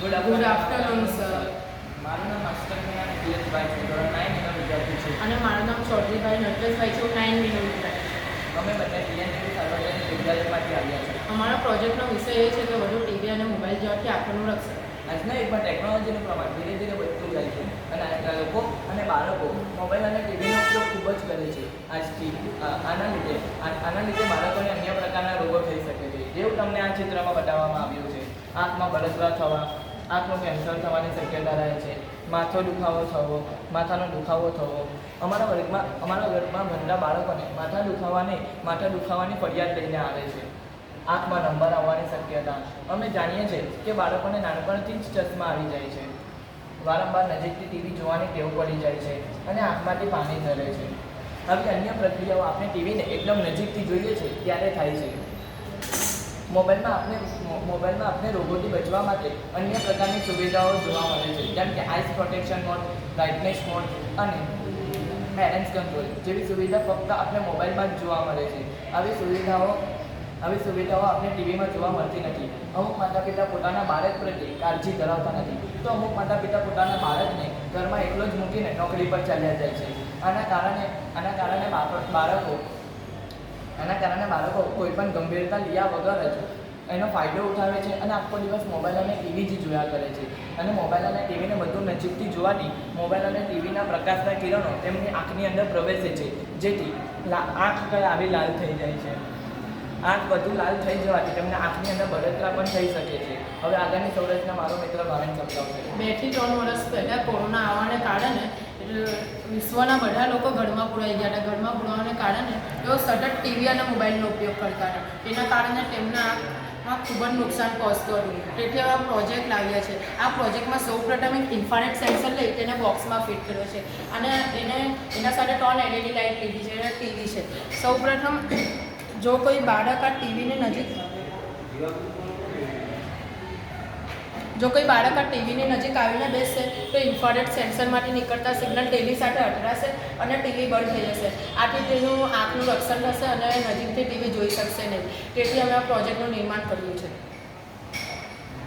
Good good afternoon sir. મારું નામ master Kumar નિખિલેશભાઈ છે. ધોરણ નાઇન એનો વિદ્યાર્થી છું. અને મારું નામ ચૌધરીભાઈ નટરાજભાઈ છે. હું નાઇન વિનોદભાઈ અમે બધા ટીએનટી સાર્વજનિક વિદ્યાલયમાંથી આવ્યા છે અમારા પ્રોજેક્ટનો વિષય એ છે કે વધુ ટીવી અને મોબાઈલ જેવાથી આંખોનું રક્ષણ. આજના યુગમાં ટેકનોલોજીનું પ્રમાણ ધીરે ધીરે વધતું જાય છે. અને આજના લોકો અને બાળકો મોબાઈલ અને ટીવીનો ઉપયોગ ખૂબ જ કરે છે. આજથી આના લીધે આના લીધે બાળકોને અન્ય પ્રકારના રોગો થઈ શકે છે. જેવું તમને આ ચિત્રમાં બતાવવામાં આવ્યું છે. આંખમાં બળતરા થવા આંખનું કેન્સર થવાની શક્યતા રહે છે. માથો દુખાવો થવો, માથાનો દુખાવો થવો. અમારા વર્ગમાં અમારા વર્ગમાં ભણતા બાળકોને માથા દુખાવાને, માથા દુખાવાની ફરિયાદ લઈને આવે છે. આંખમાં નંબર આવવાની શક્યતા. અમે જાણીએ છીએ કે બાળકોને નાનપણથી જ ચશ્મા આવી જાય છે. વારંવાર નજીકથી ટીવી જોવાની ટેવ પડી જાય છે અને આંખમાંથી પાણી ઝરે છે. આવી અન્ય પ્રક્રિયાઓ આપણે ટીવીને એકદમ નજીકથી જોઈએ છે ત્યારે થાય છે. મોબાઈલમાં આપણે મોબાઈલમાં આપણે રોગોથી બચવા માટે અન્ય પ્રકારની સુવિધાઓ જોવા મળે છે. જેમ કે eyes protection mode brightness mode અને પેરેન્ટ્સ કંટ્રોલ જેવી સુવિધા ફક્ત આપણે મોબાઈલમાં જ જોવા મળે છે. આવી સુવિધાઓ આવી સુવિધાઓ આપણે ટીવીમાં જોવા મળતી નથી. અમુક માતા પિતા પોતાના બાળક પ્રત્યે કાળજી ધરાવતા નથી. તો અમુક માતા પિતા પોતાના બાળકને ઘરમાં એકલો જ મૂકીને નોકરી પર ચાલ્યા જાય છે. આના કારણે આના કારણે બાળકો આના કારણે બાળકો કોઈ પણ ગંભીરતા લીયા વગર જ એનો ફાયદો ઉઠાવે છે અને આખો દિવસ મોબાઈલ અને ટીવી જ જોયા કરે છે. અને મોબાઈલ અને ટીવીને બધું નજીકથી જોવાથી મોબાઈલ અને ટીવીના પ્રકાશના કિરણો તેમની આંખની અંદર પ્રવેશે છે. જેથી આંખ આવી લાલ થઈ જાય છે. આંખ વધુ લાલ થઈ જવાથી તેમને આંખની અંદર બળતરા પણ થઈ શકે છે. હવે આગળની સંરચના મારો મિત્ર ભાવિન સમજાવશે. બેથી ત્રણ વર્ષ પહેલાં કોરોના આવવાને કારણે વિશ્વના બધા લોકો ઘરમાં પુરાઈ ગયા હતા. ઘરમાં પુરાવાને કારણે તેઓ સતત ટીવી અને મોબાઈલનો ઉપયોગ કરતા હતા. તેના કારણે તેમના આંખમાં ખૂબ જ નુકસાન પહોંચતું હતું. તેથી આ પ્રોજેક્ટ લાવ્યા છે. આ પ્રોજેક્ટમાં સૌ પ્રથમ એક ઇન્ફાનેટ સેન્સર લઈ તેને બોક્સમાં ફિટ કર્યો છે અને એને એના સાથે ત્રણ એલઈડી લાઇટ લીધી છે અને ટીવી છે. સૌ પ્રથમ જો કોઈ બાળક આ ટીવીની નજીક જો કોઈ બાળક આ ટીવીની નજીક આવીને બેસશે, તો ઇન્ફ્રારેડ સેન્સરમાંથી નીકળતા સિગ્નલ ટીવી સાથે અથડાશે અને ટીવી બંધ થઈ જશે. આથી તેનું આંખનું રક્ષણ થશે અને નજીકથી ટીવી જોઈ શકશે નહીં. તેથી અમે આ પ્રોજેક્ટનું નિર્માણ કર્યું છે.